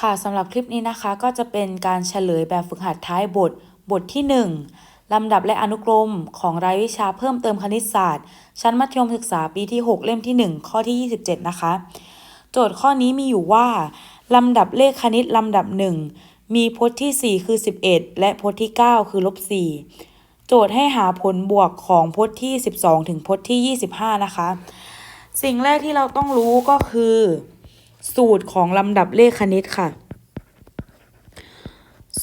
ค่ะสำหรับคลิปนี้นะคะก็จะเป็นการเฉลยแบบฝึกหัดท้ายบท บทที่ 1 ลำดับและอนุกรมของรายวิชาเพิ่มเติมคณิตศาสตร์ ชั้นมัธยมศึกษาปีที่ 6 เล่มที่ 1 ข้อที่ 27 นะคะ โจทย์ข้อนี้มีอยู่ว่า ลำดับเลขคณิตลำดับ 1 มีพจน์ที่ 4 คือ 11 และพจน์ที่ 9 คือลบ4โจทย์ให้หาผลบวกของพจน์ที่ 12 ถึงพจน์ที่ 25 นะคะ สิ่งแรกที่เราต้องรู้ก็คือ สูตรของลำดับเลขคณิตค่ะ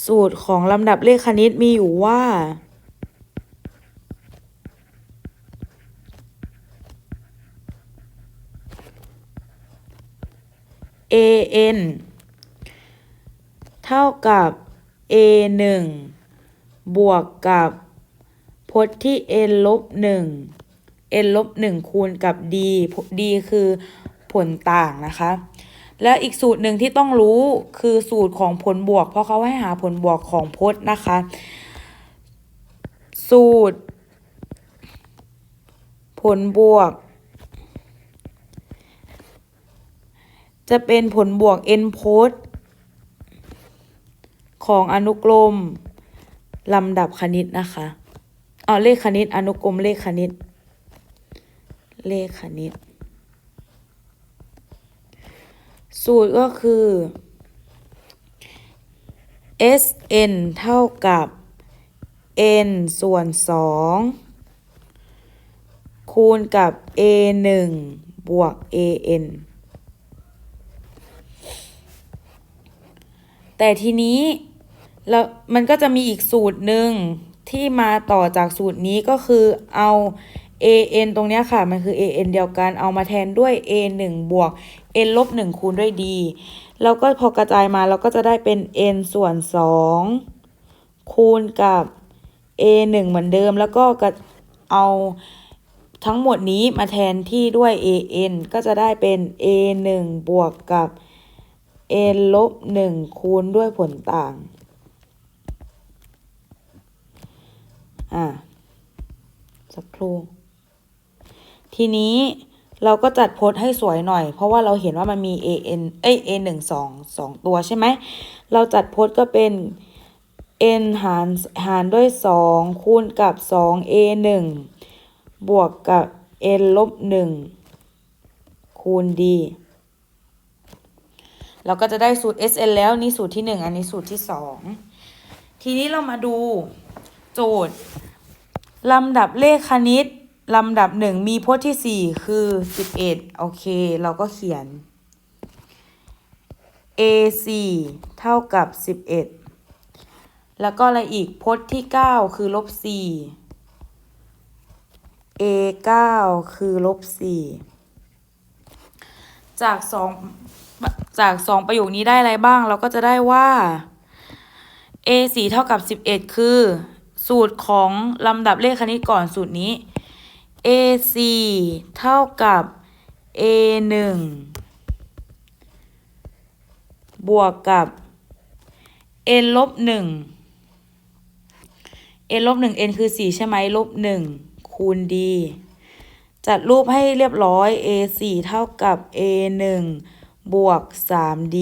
สูตรของลำดับเลขคณิตมีอยู่ว่า an เท่ากับ a 1บวกกับพจน์ที่ n ลบ1 n ลบ1คูณกับ d d คือผลต่างนะคะ และอีกสูตรหนึ่งที่ต้องรู้คือสูตรของผลบวก เพราะเขาให้หาผลบวกของพจน์นะคะ สูตร ผลบวก จะเป็นผลบวก n พจน์ของอนุกรมลำดับคณิตนะคะเอาเลขคณิตอนุกรมเลขคณิต เลขคณิต สูตรก็คือ Sn เท่ากับ n ส่วน 2 คูณกับ a 1บวก an แต่ทีนี้แล้วมันก็จะมีอีกสูตรหนึ่งที่มาต่อจากสูตรนี้ก็คือเอา an ตรงนี้ค่ะ มันคือ an เดียวกันเอามาแทนด้วย a 1บวก n ลบ1คูณด้วย d แล้วก็พอกระจายมาเราก็จะได้เป็น n ส่วน 2 คูณกับ a 1เหมือนเดิม แล้วก็เอาทั้งหมดนี้มาแทนที่ด้วย an ก็จะได้เป็น a 1บวกกับ n ลบ1คูณด้วยผลต่าง อ่าสักครู่ ทีนี้เราก็จัดโพจน์ให้สวยหน่อย เพราะว่าเราเห็นว่ามันมี an เอ้ย a 1 2 2ตัวใช่ไหม เราจัดโพจน์ก็เป็น n หารหารด้วย2คูณกับ2 a 1บวกกับ n ลบ1คูณ d เราก็จะได้สูตร SN แล้วนี่สูตรที่ 1 อันนี้สูตรที่ 2 ทีนี้เรามาดูโจทย์ลำดับเลขคณิต ลำดับ1มีพจน์ที่4คือ11โอเค เราก็เขียน a 4เท่ากับ11แล้วก็อะไรอีกพจน์ที่9คือลบ4 a 9คือลบ4จาก2จาก2ประโยคนี้ได้อะไรบ้าง เราก็จะได้ว่า a 4เท่ากับ11คือ สูตรของลำดับเลขคณิตก่อนสูตรนี้ a 4เท่ากับ a 1 บวกกับ n ลบ1 n ลบ1 n คือ4ใช่ไหมลบ1คูณ d จัดรูปให้เรียบร้อย a 4เท่ากับ a 1บวก 3d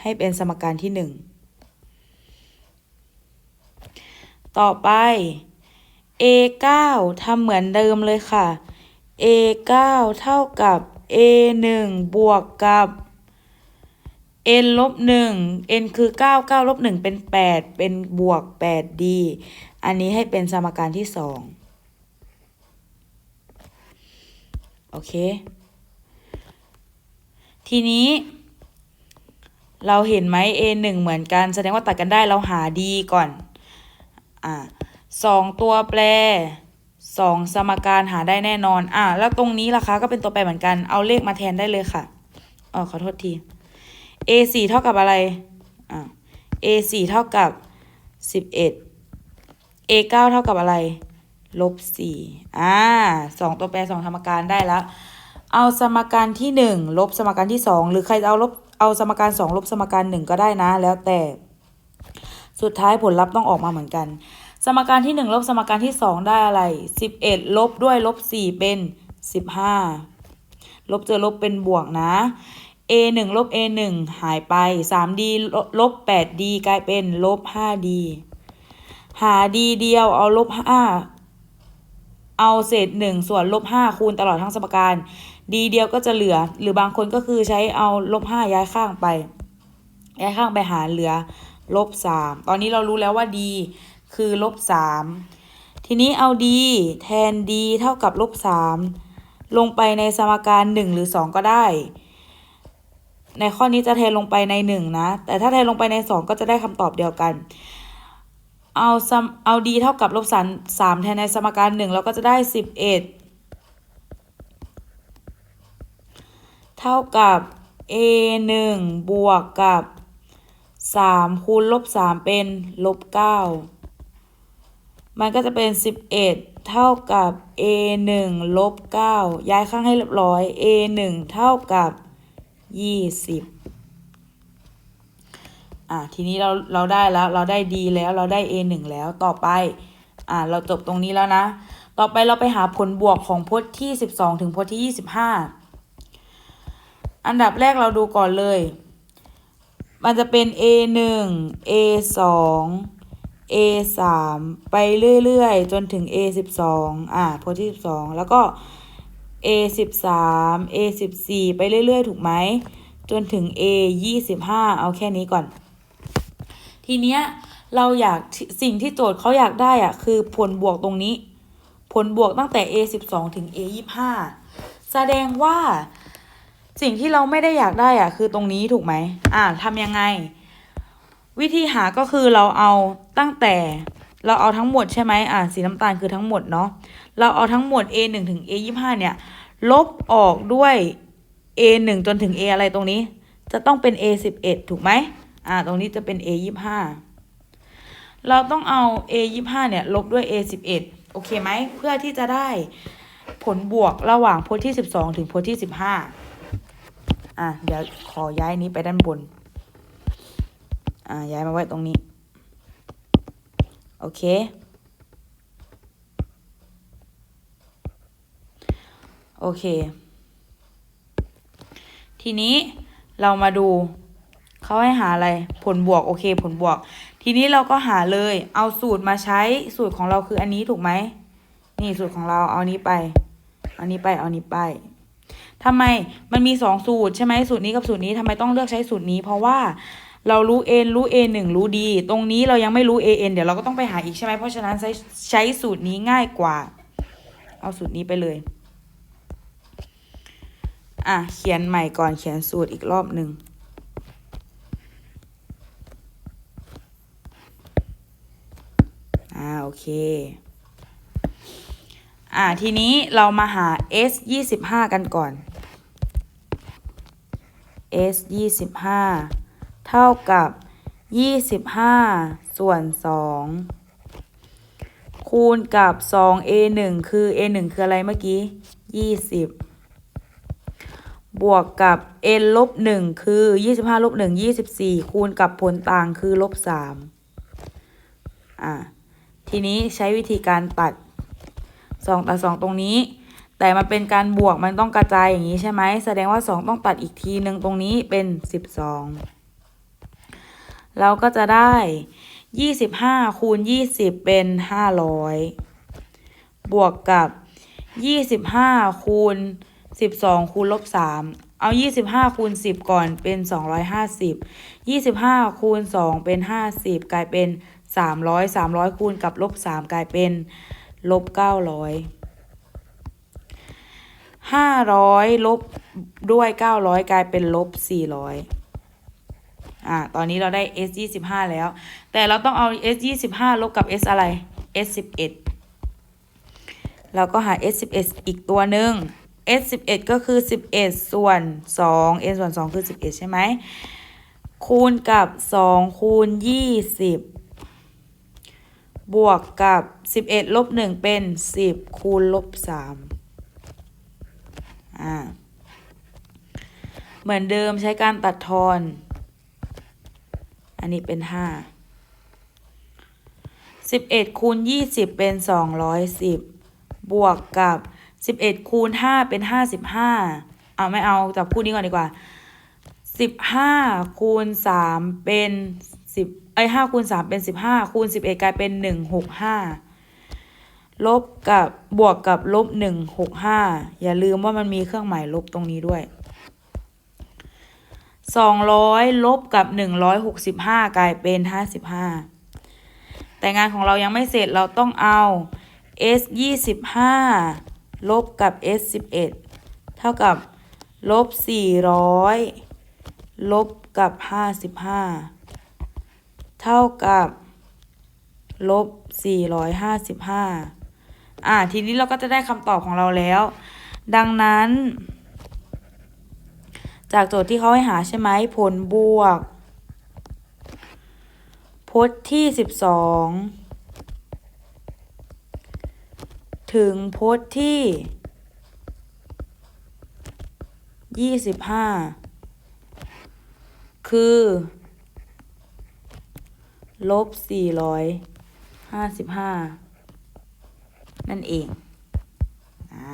ให้เป็นสมการที่1ต่อไป a 9 ทำเหมือนเดิมเลยค่ะ a 9 เท่ากับ a 1 บวกกับ n ลบ1 n คือ 9 9ลบ1เป็น 8 เป็นบวก 8d อันนี้ให้เป็นสมการที่2โอเค ทีนี้ เราเห็นไหม a 1เหมือนกัน แสดงว่าตัดกันได้เราหา d ก่อน อ่า สองตัวแปรสองสมการหาได้แน่นอน อ่าแล้วตรงนี้ล่ะคะ ก็เป็นตัวแปรเหมือนกัน เอาเลขมาแทนได้เลยค่ะเออขอโทษที a 4เท่ากับอะไร อ่า a 4เท่ากับ11 a 9เท่ากับอะไร ลบ4อ่าสองตัวแปรสองสมการได้แล้ว เอาสมการที่1ลบสมการที่2หรือใครจะเอาลบ เอาสมการ2ลบสมการ1ก็ได้นะ แล้วแต่ สุดท้ายผลลัพธ์ต้องออกมาเหมือนกัน สมการที่ 1 ลบสมการที่ 2 ได้อะไร 11 ลบด้วยลบ 4 เป็น 15 ลบเจอลบเป็นบวกนะ a หนึ่งลบ a หนึ่งหายไป 3d ลบ 8d กลายเป็นลบ 5d หา d เดียวเอาลบ 5 เอาเศษ 1 ส่วนลบ 5 คูณตลอดทั้งสมการ d เดียวก็จะเหลือ หรือบางคนก็คือใช้เอาลบ 5 ย้ายข้างไป ย้ายข้างไปหารเหลือลบ 3 ตอนนี้เรารู้แล้วว่า d คือลบ3ทีนี้เอา d แทน d เท่ากับลบ3ลงไปในสมการ1หรือ2ก็ได้ ในข้อนี้จะแทนลงไปใน1นะ แต่ถ้าแทนลงไปใน2ก็จะได้คำตอบเดียวกัน เอาซัมเอา d เท่ากับลบสามสามแทนในสมการ1เราก็จะได้11เท่ากับ a 1บวกกับ 3 คูณลบ 3 เป็นลบ 9 มันก็จะเป็น 11 เท่ากับ a 1ลบ9ย้ายข้างให้เรียบร้อย a 1เท่ากับ 20 อะ ทีนี้เราเราได้แล้ว เราได้ d แล้วเราได้ a 1แล้วต่อไป อะ เราจบตรงนี้แล้วนะ ต่อไปเราไปหาผลบวกของพจน์ที่ 12 ถึงพจน์ที่ 25 อันดับแรกเราดูก่อนเลย มันจะเป็น a 1 a 2 a 3ไปเรื่อยๆ จนถึง a 12อะพจน์ที่12 แล้วก็ a 13 a 14ไปเรื่อยๆ ถูกไหม จนถึง a 25เอาแค่นี้ก่อน ทีเนี้ยเราอยากสิ่งที่โจทย์เขาอยากได้อะคือผลบวกตรงนี้ ผลบวกตั้งแต่ a 12ถึง a 25แสดงว่า สิ่งที่เราไม่ได้อยากได้อะคือตรงนี้ถูกไหมอ่าทำยังไง วิธีหาก็คือเราเอาตั้งแต่เราเอาทั้งหมดใช่ไหมอ่าสีน้ำตาลคือทั้งหมดเนาะเราเอาทั้งหมด a 1ถึง a 25เนี่ย ลบออกด้วย a 1จนถึง a อะไรตรงนี้ จะต้องเป็น a 11ถูกไหมอ่า ตรงนี้จะเป็น a 25เราต้องเอา a 25เนี่ย ลบด้วย a 11โอเคไหม เพื่อที่จะได้ผลบวกระหว่างพจน์ที่ 12 ถึงพจน์ที่ 15อะเดี๋ยวขอย้ายนี้ไปด้านบน อ่าย้ายมาไว้ตรงนี้ โอเค โอเค ทีนี้เรามาดูเขาให้หาอะไรผลบวก โอเค ผลบวก ทีนี้เราก็หาเลยเอาสูตรมาใช้สูตรของเราคืออันนี้ถูกไหมนี่สูตรของเราเอานี้ไป เอานี้ไปเอานี้ไปทำไมมันมีสองสูตรใช่ไหมสูตรนี้กับสูตรนี้ทำไมต้องเลือกใช้สูตรนี้ เพราะว่า เรารู้ n รู้ a หนึ่งรู้ d ตรงนี้เรายังไม่รู้ a n เดี๋ยวเราก็ต้องไปหาอีกใช่ไหมเพราะฉะนั้นใช้ใช้สูตรนี้ง่ายกว่า เอาสูตรนี้ไปเลย อะ เขียนใหม่ก่อนเขียนสูตรอีกรอบหนึ่งอ่าโอเคอ่าทีนี้เรามาหา s ยี่สิบห้ากันก่อน s ยี่สิบห้า เท่ากับยี่สิบห้าส่วนสองคูณกับสอง a หนึ่งคือ a หนึ่งคืออะไรเมื่อกี้ยี่สิบบวกกับ n ลบหนึ่งคือยี่สิบห้าลบหนึ่งยี่สิบสี่คูณกับผลต่างคือ ลบสามอ่าทีนี้ใช้วิธีการตัดสองตัดสองตรงนี้แต่มันเป็นการบวกมันต้องกระจายอย่างนี้ใช่ไหม แสดงว่าสองต้องตัดอีกทีหนึ่งตรงนี้เป็นสิบสอง เราก็จะได้ยี่สิบห้าคูณยี่สิบเป็นห้าร้อยบวกกับยี่สิบห้าคูณสิบสองคูณลบสามเอายี่สิบห้าคูณสิบก่อน เป็นสองร้อยห้าสิบยี่สิบห้าคูณสองเป็นห้าสิบกลายเป็นสามร้อยสามร้อยคูณกับลบสามกลายเป็น ลบเก้าร้อยห้าร้อยลบด้วยเก้าร้อยกลายเป็นลบสี่ร้ อ่าตอนนี้เราได้ s ยี่สิบห้าแล้ว แต่เราต้องเอา s ยี่สิบห้าลบกับ s อะไร s สิบเอ็ดเราก็หา s สิบเอ็ดอีกตัวหนึ่ง s สิบเอ็ดก็คือสิบเอ็ดส่วนสอง n ส่วนสองคือสิบเอ็ดใช่ไหม คูณกับสองคูณยี่สิบบวกกับสิบเอ็ดลบหนึ่งเป็นสิบคูณลบสามอ่า เหมือนเดิมใช้การตัดทอน อันนี้เป็นห้าสิบเอ็ดคูณยี่สิบเป็นสองร้อยสิบบวกกับสิบเอ็ดคูณห้าเป็นห้าสิบห้าเอาไม่เอาจับคู่นี้ก่อนดีกว่าสิบห้าคูณสามเป็นสิบไอห้าคูณสามเป็นสิบห้าคูณสิบเอ็ดกลายเป็นหนึ่งหกห้าลบกับบวกกับลบหนึ่งหกห้าอย่าลืมว่ามันมีเครื่องหมายลบตรงนี้ด้วย สองร้อยลบกับหนึ่งร้อยหกสิบห้ากลายเป็นห้าสิบห้าแต่งานของเรายังไม่เสร็จเราต้องเอา s ยี่สิบห้าลบกับ s สิบเอ็ดเท่ากับลบสี่ร้อยลบกับห้าสิบห้าเท่ากับลบสี่ร้อยห้าสิบห้าอ่า ทีนี้เราก็จะได้คำตอบของเราแล้ว ดังนั้น จากโจทย์ที่เขาให้หาใช่ไหมผลบวกพจน์ที่สิบสองถึงพจน์ที่ยี่สิบห้าคือ ลบสี่ร้อยห้าสิบห้านั่นเอง อ่า